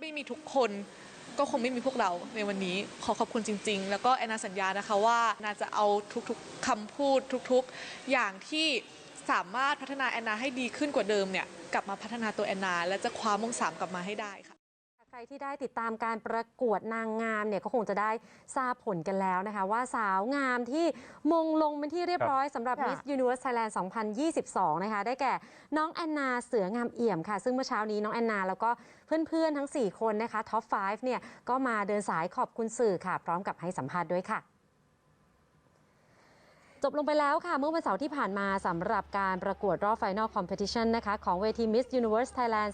ไม่มีทุกคนก็คงไม่มีพวกเราในวันนี้ขอขอบคุณจริง ๆ แล้วก็แอนนาสัญญานะคะว่านาจะเอาทุกๆคำพูดทุกๆ อย่างที่สามารถพัฒนาแอนนาให้ดีขึ้นกว่าเดิมเนี่ยกลับมาพัฒนาตัวแอนนา และจะคว้ามงสามกลับมาให้ได้ค่ะ ใครที่ได้ติดตามการประกวดนางงามเนี่ยก็คงจะได้ทราบผลกันแล้วนะคะ ว่าสาวงามที่มงลงเป็นที่เรียบร้อยสำหรับค่ะ Miss Universe Thailand 2022 นะคะ ได้แก่น้องแอนนาเสืองามเอี่ยมค่ะ ซึ่งเมื่อเช้านี้น้องแอนนาแล้วก็เพื่อนๆทั้ง 4 คนนะคะท็อป 5 เนี่ยก็มาเดินสายขอบคุณสื่อค่ะ พร้อมกับให้สัมภาษณ์ด้วยค่ะ จบลงไปแล้วค่ะ เมื่อวันเสาร์ที่ผ่านมาสำหรับการประกวดรอบไฟนอลคอมเพติชันนะคะของเวที Miss Universe Thailand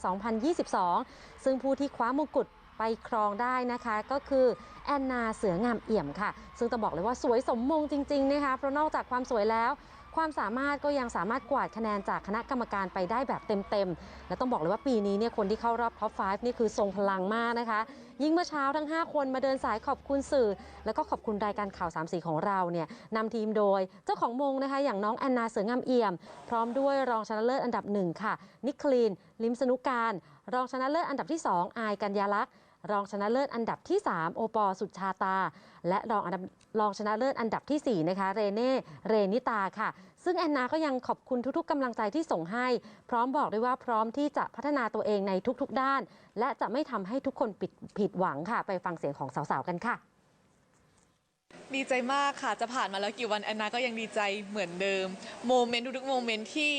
2022 ซึ่งผู้ที่คว้ามงกุฎไปครองได้นะคะ ก็คือแอนนาเสืองามเอี่ยมค่ะ ซึ่งต้องบอกเลยว่าสวยสมมงจริง ๆ นะคะ เพราะนอกจากความสวยแล้ว ความสามารถก็ยังสามารถกวาดคะแนนจากคณะกรรมการไปได้แบบเต็มๆ และต้องบอกเลยว่าปีนี้เนี่ยคนที่เข้ารอบท็อป 5 นี่คือทรงพลังมากนะคะ ยิ่งเมื่อเช้าทั้ง 5 คนมาเดินสายขอบคุณสื่อ แล้วก็ขอบคุณรายการข่าวสามสีของเราเนี่ยนำทีมโดยเจ้าของมงนะคะอย่างน้องแอนนาเสืองามเอี่ยม พร้อมด้วยรองชนะเลิศอันดับหนึ่งค่ะ นิคลีน ลิมสนุการ รองชนะเลิศอันดับที่ 2 อายกัญญาลักษณ์ รองชนะเลิศอันดับที่ 3 โอปอลสุชาตา และรองอันดับรองชนะเลิศอันดับทีสี่ 4 นะคะ เรเน่เรนิตาค่ะ ซึ่งแอนนาก็ยังขอบคุณทุกๆกำลังใจที่ส่งให้ พร้อมบอกด้วยว่าพร้อมที่จะพัฒนาตัวเองในทุกๆด้าน และจะไม่ทำให้ทุกคนผิดผิดหวังค่ะ ไปฟังเสียงของสาวๆกันค่ะดีใจมากค่ะ จะผ่านมาแล้วกี่วันแอนนาก็ยังดีใจเหมือนเดิม โมเมนต์ทุกๆโมเมนต์ที่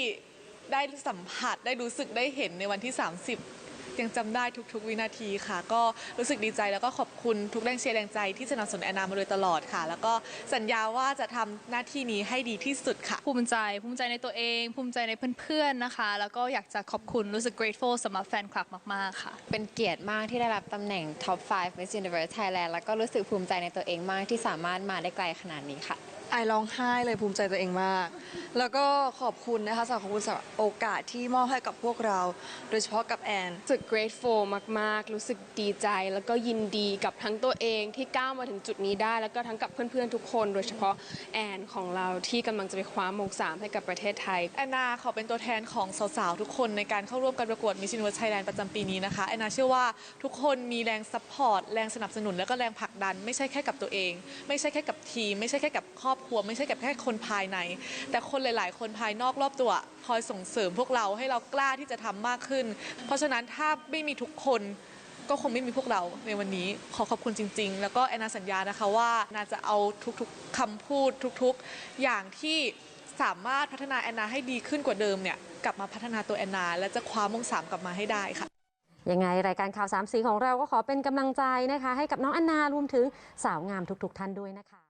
ได้สัมผัสได้รู้สึกได้เห็นในวันที่ 30 ยังจำได้ทุกๆ วินาทีค่ะ ก็รู้สึกดีใจแล้วก็ขอบคุณทุกแรงเชียร์แรงใจที่สนับสนุนแอนนามาโดยตลอดค่ะ แล้วก็สัญญาว่าจะทำหน้าที่นี้ให้ดีที่สุดค่ะภูมิใจ ภูมิใจในตัวเอง ภูมิใจในเพื่อนๆนะคะ แล้วก็อยากจะขอบคุณรู้สึก grateful สำหรับแฟนคลับมากๆค่ะ เป็นเกียรติมากที่ได้รับตำแหน่ง Top 5 Miss Universe Thailand แล้วก็รู้สึกภูมิใจในตัวเองมากที่สามารถมาได้ไกลขนาดนี้ค่ะ ไอร้องไห้เลยภูมิใจตัวเองมาก แล้วก็ขอบคุณนะคะสำหรับขอบคุณสำหรับโอกาสที่มอบให้กับพวกเรา โดยเฉพาะกับแอน รู้สึก grateful มาก ๆ รู้สึกดีใจ แล้วก็ยินดีกับทั้งตัวเองที่ก้าวมาถึงจุดนี้ได้ แล้วก็ทั้งกับเพื่อน ๆ ทุกคน โดยเฉพาะแอนของเราที่กำลังจะไปคว้ามงสามให้กับประเทศไทย แอนนาขอเป็นตัวแทนของสาวๆทุกคนในการเข้าร่วมการประกวด Miss Universe Thailand ประจำปีนี้นะคะแอนนาเชื่อว่าทุกคนมีแรงซัพพอร์ตแรงสนับสนุน และก็แรงผลักดัน ไม่ใช่แค่กับตัวเอง ไม่ใช่แค่กับทีม ไม่ใช่แค่กับครอบครัว ไม่ใช่กับแค่คนภายใน แต่คนหลาย ๆ คนภายนอกรอบตัวคอยส่งเสริมพวกเราให้เรากล้าที่จะทำมากขึ้น เพราะฉะนั้นถ้าไม่มีทุกคนก็คงไม่มีพวกเราในวันนี้ขอขอบคุณจริง ๆ แล้วก็แอนนาสัญญานะคะว่านาจะเอาทุกๆคำพูดทุกๆ อย่างที่สามารถพัฒนาแอนนาให้ดีขึ้นกว่าเดิมเนี่ยกลับมาพัฒนาตัวแอนนา และจะคว้ามงสามกลับมาให้ได้ค่ะยังไง รายการข่าวสามสีของเราก็ขอเป็นกำลังใจนะคะ ให้กับน้องแอนนารวมถึงสาวงามทุก ๆ ท่านด้วยนะคะ